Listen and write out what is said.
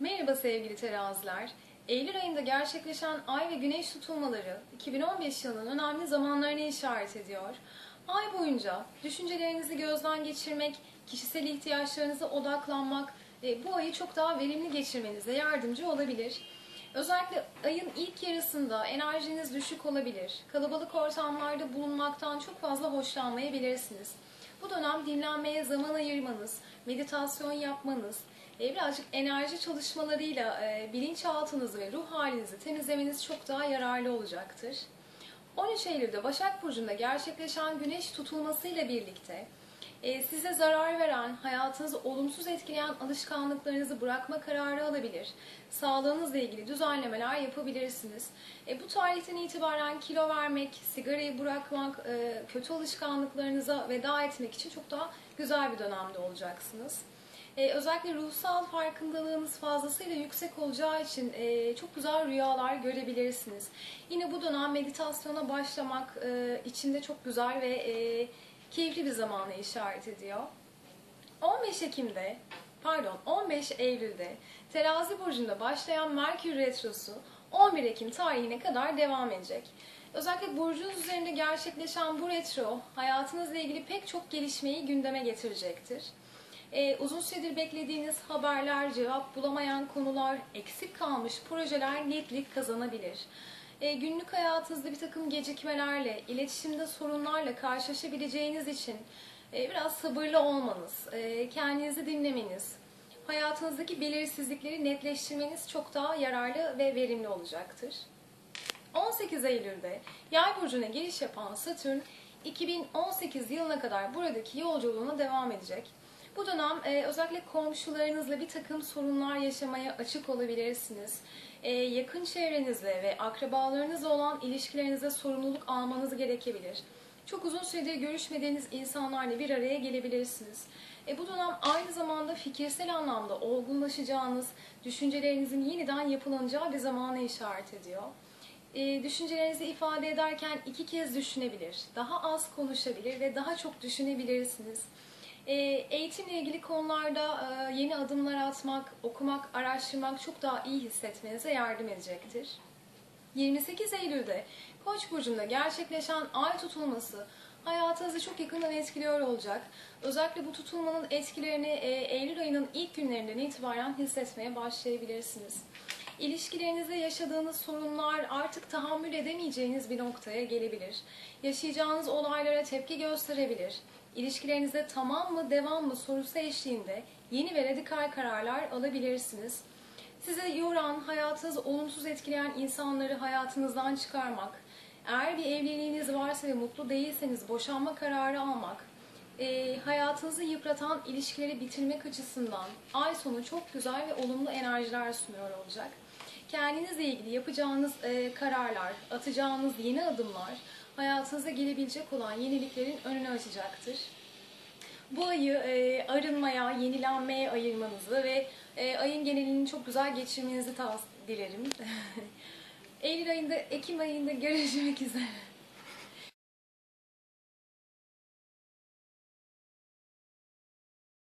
Merhaba sevgili teraziler. Eylül ayında gerçekleşen ay ve güneş tutulmaları 2015 yılının önemli zamanlarını işaret ediyor. Ay boyunca düşüncelerinizi gözden geçirmek, kişisel ihtiyaçlarınıza odaklanmak e, bu ayı çok daha verimli geçirmenize yardımcı olabilir. Özellikle ayın ilk yarısında enerjiniz düşük olabilir. Kalabalık ortamlarda bulunmaktan çok fazla hoşlanmayabilirsiniz. Bu dönem dinlenmeye zaman ayırmanız, meditasyon yapmanız, birazcık enerji çalışmalarıyla e, bilinçaltınızı ve ruh halinizi temizlemeniz çok daha yararlı olacaktır. 13 Eylül'de Başak Burcu'nda gerçekleşen güneş tutulmasıyla birlikte e, size zarar veren, hayatınızı olumsuz etkileyen alışkanlıklarınızı bırakma kararı alabilir. Sağlığınızla ilgili düzenlemeler yapabilirsiniz. E, bu tarihten itibaren kilo vermek, sigarayı bırakmak, e, kötü alışkanlıklarınıza veda etmek için çok daha güzel bir dönemde olacaksınız. Ee, özellikle ruhsal farkındalığınız fazlasıyla yüksek olacağı için e, çok güzel rüyalar görebilirsiniz. Yine bu dönem meditasyona başlamak e, içinde çok güzel ve e, keyifli bir zamanı işaret ediyor. 15 Ekim'de, pardon 15 Eylül'de Terazi burcunda başlayan Merkür retrosu 11 Ekim tarihine kadar devam edecek. Özellikle burcunuz üzerinde gerçekleşen bu retro hayatınızla ilgili pek çok gelişmeyi gündeme getirecektir. Ee, uzun süredir beklediğiniz haberler, cevap bulamayan konular, eksik kalmış projeler netlik kazanabilir. Ee, günlük hayatınızda bir takım gecikmelerle, iletişimde sorunlarla karşılaşabileceğiniz için e, biraz sabırlı olmanız, e, kendinizi dinlemeniz, hayatınızdaki belirsizlikleri netleştirmeniz çok daha yararlı ve verimli olacaktır. 18 Eylül'de Yay burcuna giriş yapan Satürn 2018 yılına kadar buradaki yolculuğuna devam edecek. Bu dönem e, özellikle komşularınızla bir takım sorunlar yaşamaya açık olabilirsiniz. E, yakın çevrenizle ve akrabalarınızla olan ilişkilerinize sorumluluk almanız gerekebilir. Çok uzun süredir görüşmediğiniz insanlarla bir araya gelebilirsiniz. E, bu dönem aynı zamanda fikirsel anlamda olgunlaşacağınız, düşüncelerinizin yeniden yapılanacağı bir zamana işaret ediyor. E, düşüncelerinizi ifade ederken iki kez düşünebilir, daha az konuşabilir ve daha çok düşünebilirsiniz. E, eğitimle ilgili konularda e, yeni adımlar atmak, okumak, araştırmak çok daha iyi hissetmenize yardım edecektir. 28 Eylül'de Koç burcunda gerçekleşen ay tutulması hayatınızı çok yakından etkiliyor olacak. Özellikle bu tutulmanın etkilerini e, Eylül ayının ilk günlerinden itibaren hissetmeye başlayabilirsiniz. İlişkilerinizde yaşadığınız sorunlar artık tahammül edemeyeceğiniz bir noktaya gelebilir. Yaşayacağınız olaylara tepki gösterebilir. İlişkilerinizde tamam mı devam mı sorusu eşliğinde yeni ve radikal kararlar alabilirsiniz. Size yoran, hayatınızı olumsuz etkileyen insanları hayatınızdan çıkarmak, eğer bir evliliğiniz varsa ve mutlu değilseniz boşanma kararı almak, e, hayatınızı yıpratan ilişkileri bitirmek açısından ay sonu çok güzel ve olumlu enerjiler sunuyor olacak. Kendinizle ilgili yapacağınız e, kararlar, atacağınız yeni adımlar hayatınıza gelebilecek olan yeniliklerin önünü açacaktır. Bu ayı e, arınmaya, yenilenmeye ayırmanızı ve e, ayın genelini çok güzel geçirmenizi tavsiye dilerim. Eylül ayında, Ekim ayında görüşmek üzere.